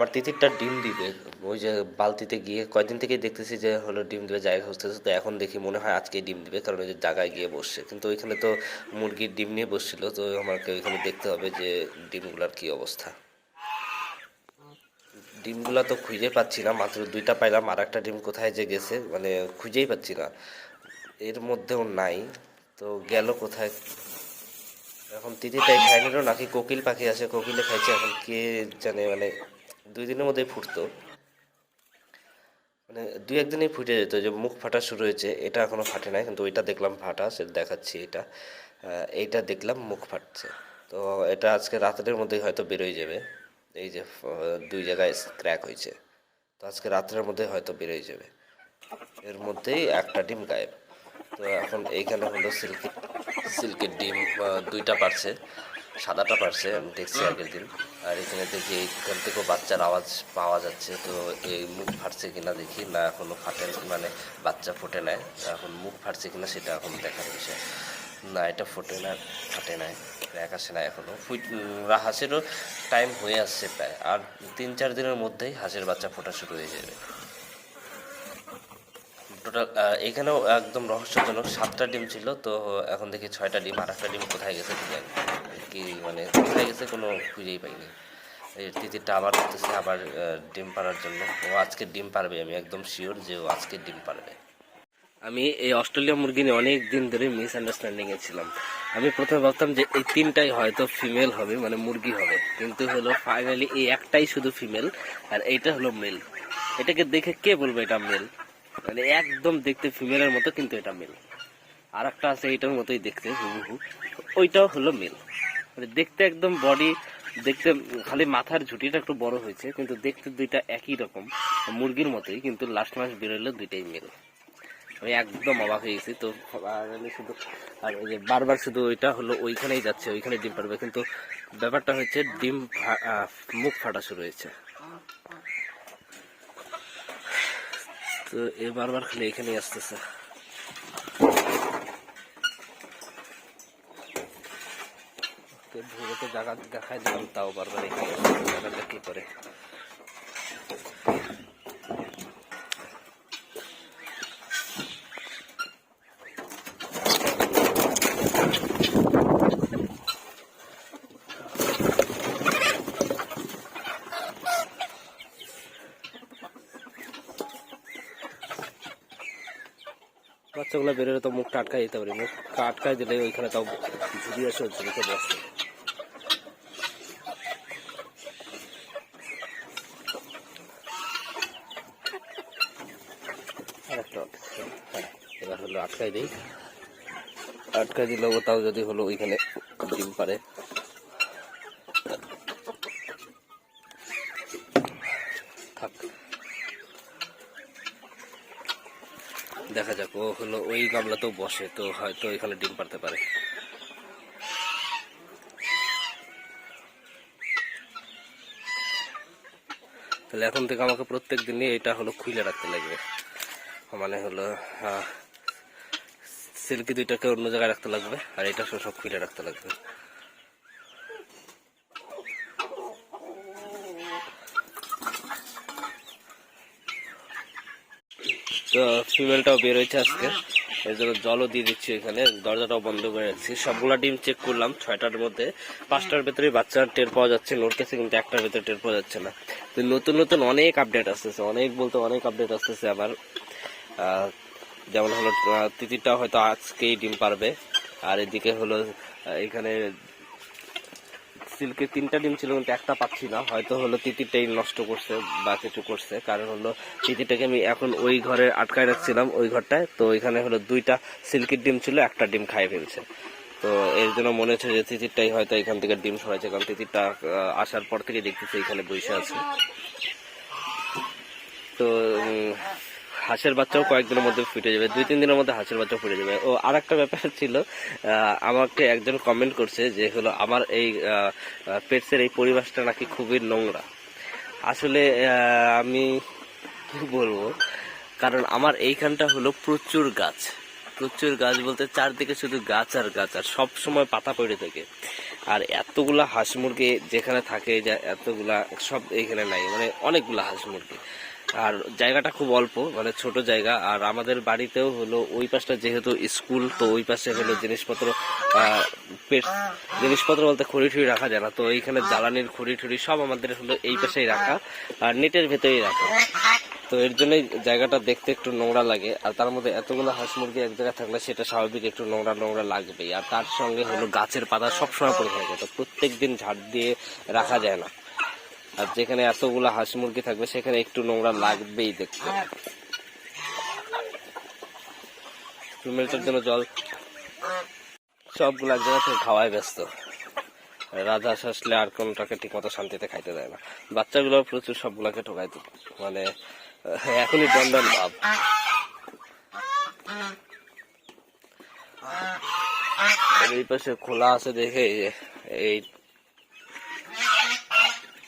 আমার তিতিরটা ডিম দিবে। ওই যে বালতিতে গিয়ে কয়দিন থেকেই দেখতেছি যে হলো ডিম দিবে, জায়গা খুঁজতেছে, তো এখন দেখি মনে হয় আজকে ডিম দিবে, কারণ ওই যে জায়গায় গিয়ে বসছে। কিন্তু ওইখানে তো মুরগির ডিম নিয়ে বসছিল, তো আমাকে ওইখানে দেখতে হবে যে ডিমগুলার কি অবস্থা। ডিমগুলা তো খুঁজে পাচ্ছি না, মাত্র দুইটা পাইলাম আর একটা ডিম কোথায় যে গেছে মানে খুঁজেই পাচ্ছি না। এর মধ্যেও নাই, তো গেল কোথায়? এখন তিতিটাই খাই নিল, নাকি কোকিল পাখি আছে কোকিলে খাইছে, এখন কে জানে মানে দুই দিনের মধ্যেই ফুটতো। মানে দুই একদিনেই ফুটে যেত যে মুখ ফাটা শুরু হয়েছে, এটা এখনও ফাটে নাই, কিন্তু ওইটা দেখলাম ফাটা সেটা দেখাচ্ছি এটা। এইটা দেখলাম মুখ ফাটছে। তো এটা আজকে রাতের মধ্যেই হয়তো বেরোয় যাবে। এই যে দুই জায়গায় ক্র্যাক হয়েছে। তো আজকে রাত্রের মধ্যে হয়তো বেরোয় যাবে। এর মধ্যেই একটা ডিম গায়েব। তো এখন এইখানে হলো সিল্কের সিল্কের ডিম দুইটা পারছে। সাদাটা পারছে আমি দেখছি আগের দিন। আর এখানে দেখি এইখান থেকেও বাচ্চার আওয়াজ পাওয়া যাচ্ছে, তো এই মুখ ফাটছে কিনা দেখি, না এখনও ফাটে মানে বাচ্চা ফোটে নাই। এখন মুখ ফাটছে কিনা সেটা এখন দেখার বিষয়। না, এটা ফোটে না, ফাটে নাই ক্র্যাক আসে না এখনও হাঁসেরও টাইম হয়ে আসছে প্রায়। আর তিন, চার দিনের মধ্যেই হাঁসের বাচ্চা ফোটা শুরু হয়ে যাবে। টোটাল এখানেও একদম রহস্যজনক, সাতটা ডিম ছিল, তো এখন দেখি ছয়টা ডিম আর একটা ডিম কোথায় গেছে জানি। কি মানে কোথায় গেছে কোনো খুঁজেই পাইনি। তিতিরটা আবার করতেছে আবার ডিম পাড়ার জন্য। ও আজকে ডিম পারবে আমি একদম শিওর যে ও আজকে ডিম পারবে আমি এই অস্ট্রেলিয়া মুরগি নিয়ে অনেক দিন ধরে মিস আন্ডারস্ট্যান্ডিং এ ছিলাম। আমি প্রথমে ভাবতাম যে এই তিনটাই হয়তো ফিমেল হবে মানে মুরগি হবে। কিন্তু হলো ফাইনালি এই একটাই শুধু ফিমেল আর এইটা হলো মেল এটাকে দেখে কে বলবে এটা মেল মানে একদম দেখতে ফিমেলের মতো, কিন্তু এটা মেল আর একটা আছে এইটার মতোই দেখতে হুবহু ওইটাও হলো মেল মানে দেখতে একদম বডি দেখতে খালি মাথার ঝুঁটিটা একটু বড় হয়েছে, কিন্তু দেখতে দুইটা একই রকম। মুরগির মতোই, কিন্তু লাস্ট মাস বেরোলে দুইটাই মেল আমি একদম অবাক হয়ে গেছি, তো শুধু, আর ওই যে বারবার শুধু ওইটা হলো, ওইখানেই যাচ্ছে, ওইখানে ডিম পারবে কিন্তু ব্যাপারটা হচ্ছে ডিম মুখ ফাটা শুরু হয়েছে। তো এ বারবার খালি এখানেই আসতেছে। ভেবে জায়গা দিলাম, তাও বারবার জায়গাটা করে? বাচ্চাগুলো বেরোলে তো মুখটা আটকাই দিতে পারি, মুখটা আটকাই দিলে ওইখানে তাও ঝুড়ি আসে ঝুড়িতে বসে আরেকটা আছে। হ্যাঁ, এবার হলো আটকাই দিই। আটকাই দিলেও তাও যদি হলো ওইখানে ডিম পারে দেখা যাক, ও হলো ওই গামলাতেও বসে, তো হয়তো এখানে ডিম পারতে পারে। তাহলে এখন থেকে আমাকে প্রত্যেক দিনই এটা হলো খুলে রাখতে লাগবে। মানে হলো সিল্কি দুইটাকে অন্য জায়গায় রাখতে লাগবে, আর এটা সব খুলে রাখতে লাগবে। তো ফিমেলটাও বের হয়েছে আজকে। এর জন্য জলও দিয়ে দিচ্ছি এখানে, দরজাটাও বন্ধ করে রাখছি। সবগুলা ডিম চেক করলাম, ছয়টার মধ্যে। পাঁচটার ভেতরে বাচ্চার টের পাওয়া যাচ্ছে নোট কাছে কিন্তু একটার ভেতরে টের পাওয়া যাচ্ছে না। তো নতুন নতুন অনেক আপডেট আসতেছে, অনেক বলতে অনেক আপডেট আসতেছে আবার। যেমন হলো তিতিরটা হয়তো আজকেই ডিম পারবে। আর এদিকে হলো এখানে সিল্কের তিনটা ডিম ছিল, কিন্তু একটা পাচ্ছি না। হয়তো হলো তিতিরটাই নষ্ট করছে বা কিছু করছে। কারণ হলো, তিতিরটাকে আমি এখন ওই ঘরে আটকায় রাখছিলাম, ওই ঘরটায়। তো এখানে হলো দুইটা সিল্কের ডিম ছিল, একটা ডিম খাই ফেলছে। তো এর জন্য মনে হচ্ছে যে তিতিরটাই হয়তো এখান থেকে ডিম সরাইছে, কারণ তিতিরটা আসার পর থেকে দেখতেছি এখানে বসে আছে। তো হাঁসের বাচ্চাও কয়েকদিনের মধ্যে ফুটে যাবে, দুই, তিন দিনের মধ্যে হাঁসের বাচ্চা ফুটে যাবে। ও আর একটা ব্যাপার ছিল আমাকে একজন কমেন্ট করছে যে হলো, আমার এই পেটসের এই পরিবেশটা নাকি খুবই নোংরা। আসলে আমি কি বলব? কারণ আমার এইখানটা হলো প্রচুর গাছ। প্রচুর গাছ বলতে চারদিকে শুধু গাছ আর গাছ, আর সব সময় পাতা পড়ে থাকে। আর এতগুলা হাঁস মুরগি যেখানে থাকে, যে এতগুলা সব এইখানে নাই মানে অনেকগুলা হাঁস মুরগি। আর জায়গাটা খুব অল্প মানে ছোট জায়গা। আর আমাদের বাড়িতেও হলো ওই পাশটা যেহেতু স্কুল, তো ওই পাশে হলো জিনিসপত্র জিনিসপত্র বলতে খড়ি টড়ি রাখা যায় না। তো এইখানে জ্বালানির খড়ি ঠুড়ি সব আমাদের হলো এই পাশেই রাখা, আর নেটের ভেতরেই রাখা। তো এর জন্যই জায়গাটা দেখতে একটু নোংরা লাগে। আর তার মধ্যে এতগুলো হাঁস মুরগি এক জায়গায় থাকলে সেটা স্বাভাবিক একটু নোংরা নোংরা লাগবেই। আর তার সঙ্গে হলো গাছের পাতা সবসময় পড়ে থাকে। তো প্রত্যেক দিন ঝাড় দিয়ে রাখা যায় না। আর যেখানে এতগুলো হাঁস মুরগি থাকবে সেখানে একটু নোংরা লাগবেই দেখতে। ফিমেলটার জন্য জল। সবগুলো এক জায়গা থেকে খাওয়ায় ব্যস্ত রাজহাঁস আসলে আর কোনটাকে ঠিক মতো শান্তিতে খাইতে দেয় না। বাচ্চাগুলো প্রচুর সবগুলাকে ঠকাই মানে এখনই দণ্ডন ভাব এই পাশে খোলা আছে দেখে এই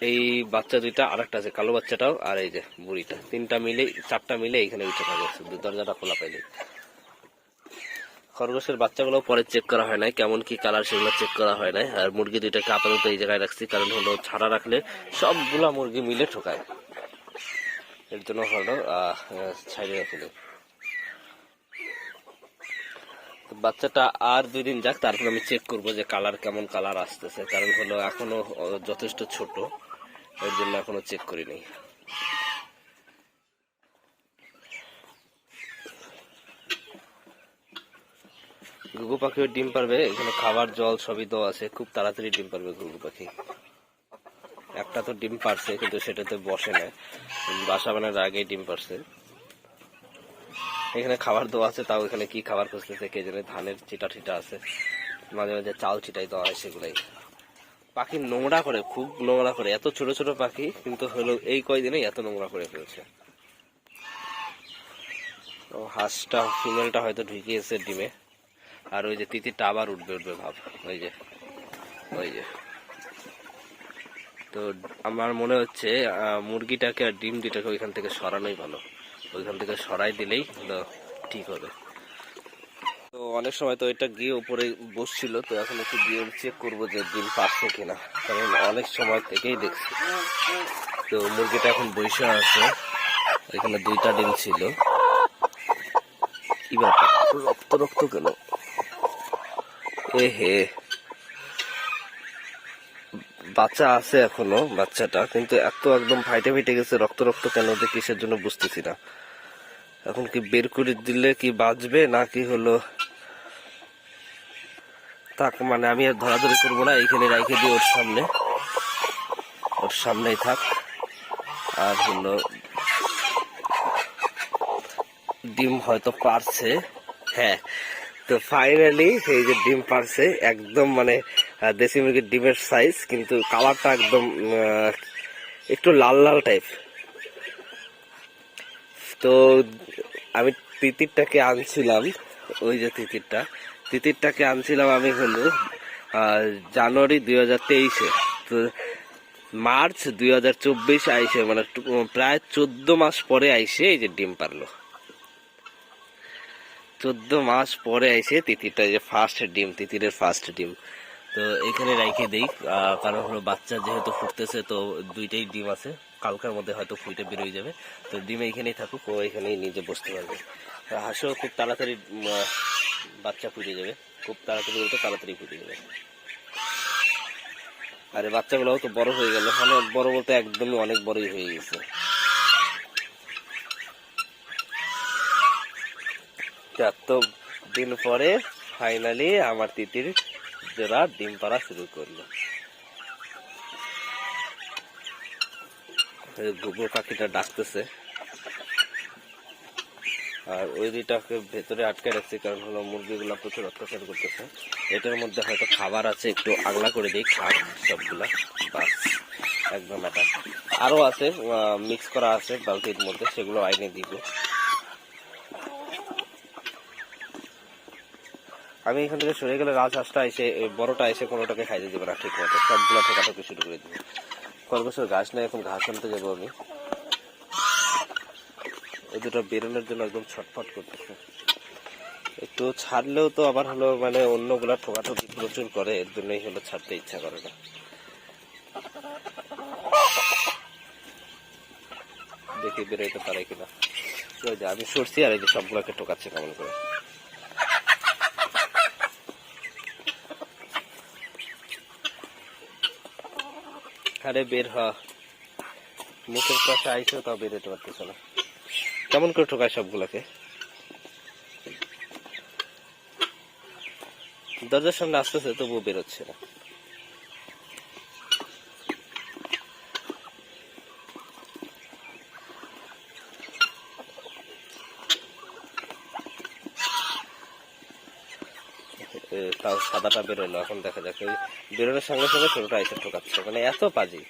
এই বাচ্চা দুইটা আর একটা আছে কালো বাচ্চাটাও আর এই যে বুড়িটা। তিনটা মিলে চারটা মিলে এখানে উঠে থাকে। শুধু দরজাটা খোলা পাইলে খরগোশের বাচ্চাগুলো পরে চেক করা হয় নাই কেমন কি কালার সেগুলো চেক করা হয় নাই। আর মুরগি দুইটাকে আপাতত এই জায়গায় রাখছি কারণ হলো ছাড়া রাখলে সবগুলা মুরগি মিলে ঠোকায়। এর জন্য হলো আহ, আহ, ছাইড়ে রেখে দিই। তো বাচ্চাটা আর দুই দিন যাক, তারপর আমি চেক করব যে কালার কেমন কালার আসতেছে। কারণ হলো এখনও যথেষ্ট ছোট। এর জন্য এখনও চেক করিনি। ঘুঘু পাখিও ডিম পারবে, এখানে খাবার, জল সবই দেওয়া আছে। খুব তাড়াতাড়ি ডিম পারবে ঘুঘু পাখি। একটা তো ডিম পারছে, কিন্তু সেটাতে বসে না। বাসা বানানোর আগেই ডিম পারছে। এখানে খাবার দেওয়া আছে, তাও এখানে কি খাবার খুঁজতেছে কে জানে, ধানের চিটা ঠিটা আছে। মাঝে মাঝে চাল চিটাই দেওয়া হয় সেগুলাই। পাখি নোংরা করে, খুব নোংরা করে, এত ছোট ছোট পাখি, কিন্তু হলো এই কয়দিনে এত নোংরা করে ফেলছে। তো হাঁসটা, ফিমেলটা হয়তো ঢুকিয়েছে ডিমে। আর ওই যে তিতিরটা আবার উঠবে উঠবে ভাব, ওই যে ওই যে। তো আমার মনে হচ্ছে মুরগিটাকে আর ডিম দুটাকে ওইখান থেকে সরানোই ভালো। ওইখান থেকে সরাই দিলেই ঠিক হবে। তো অনেক সময় তো এটা গিয়ে উপরে বসছিল, তো এখন একটু গিয়ে চেক করব যে ডিম পাচ্ছে কিনা। কারণ অনেক সময় থেকেই দেখছি। তো মুরগিটা এখন বসে আছে, এখানে দুইটা ডিম ছিল। রক্ত রক্ত কেন? এ হে। বাচ্চা আছে এখনও, বাচ্চাটা, কিন্তু এত একদম ফাইটে ফেটে গেছে, রক্ত রক্ত কেন যে কিসের জন্য বুঝতেছি না। এখন কি বের করে দিলে কি বাঁচবে, নাকি হলো থাক মানে আমি আর ধরাধরি করব না, এইখানে রাইখে দিই ওর সামনে। ওর সামনেই থাক। আর হলো ডিম হয়তো পারছে। হ্যাঁ তো ফাইনালি এই যে ডিম পারছে, একদম মানে দেশি মুরগির ডিমের সাইজ কিন্তু কালারটা একদম একটু লাল লাল টাইপ তো আমি তিতিরটাকে আনছিলাম, ওই যে তিতিরটা। তিতিরটাকে আনছিলাম আমি হলো জানুয়ারি দুই হাজার তেইশে। তো মার্চ দুই হাজার চব্বিশ আইসে মানে প্রায় চোদ্দ মাস পরে আইসে এই যে ডিম পারল। চোদ্দ মাস পরে আইসে তিতিরটা যে ফার্স্ট ডিম, তিতিরের ফার্স্ট ডিম। তো এখানে রেখে দেই কারণ হলো বাচ্চা যেহেতু ফুটতেছে, তো দুইটাই ডিম আছে। কালকার মধ্যে হয়তো ফুটে বেরোয় যাবে। তো ডিম এইখানেই থাকুক, ও এখানেই নিজে বসতে পারবে। হাঁসও খুব তাড়াতাড়ি বাচ্চা ফুটে যাবে। খুব তাড়াতাড়ি বলতে তাড়াতাড়ি ফুটে যাবে। আর এই বাচ্চাগুলোও তো বড় হয়ে গেল। মানে বড় বলতে একদমই অনেক বড়ই হয়ে গেছে। তো দিন পরে ফাইনালি আমার তিতির জোড়া ডিম পাড়া শুরু করল। ঘুঘু পাখিটা ডাকতেছে। আর ওই দুইটাকে ভেতরে আটকে রাখছি, কারণ হলো মুরগিগুলো প্রচুর অত্যাচার করতেছে। এটার মধ্যে হয়তো খাবার আছে, একটু আগলা করে দিই, খাক সবগুলা, বাস, একদম এটা আরও আছে মিক্স করা আছে বালতির মধ্যে, সেগুলো আইনে দিব। আমি এখান থেকে সরে গেলে রাজহাঁসটা এসে বড়টা এসে কোনোটাকে খাইতে দেবে না ঠিক মতো। সবগুলো ঠোকাঠুকি শুরু করে দিবে। খরগোশের ঘাস নেই, এখন ঘাস আনতে যাব আমি। ওই দুটো বেরোনোর জন্য একদম ছটফট করতেছে। একটু ছাড়লেও তো আবার হলো মানে অন্যগুলা ঠোকাঠুকি প্রচুর করে, এর জন্যই হলো ছাড়তে ইচ্ছা করে না। দেখি বেরোইতে পারে কিনা। আমি সরছি আর এই যে সবগুলোকে ঠোকাচ্ছে কেমন করে। আরে বের হ মুখের কাছে আইসে তাও বেরোতে পারতেছে না। কেমন করে ঠোকায় সবগুলোকে? দরজার সামনে আসতেছে, তবুও বেরোচ্ছে না এ, তাও সাদাটা বেরোলো। এখন দেখা যাক ওই বেরোনোর সঙ্গে সঙ্গে ছোটটা এসে ঠোকাচ্ছে। মানে এত পাজি।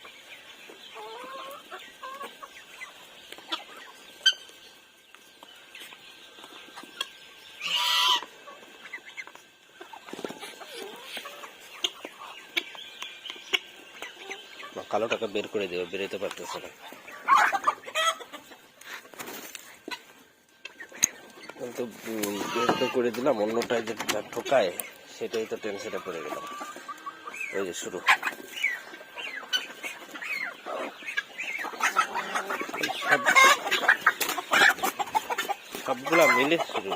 না, কালোটাকে বের করে দেবে বেরোতে পারতেছে না। কিন্তু বের তো করে দিলাম অন্যটায় যে ঠোকায় সেটাই তো টেনশনে পড়ে গেলাম ওই যে শুরু সবগুলা মিলে শুরু।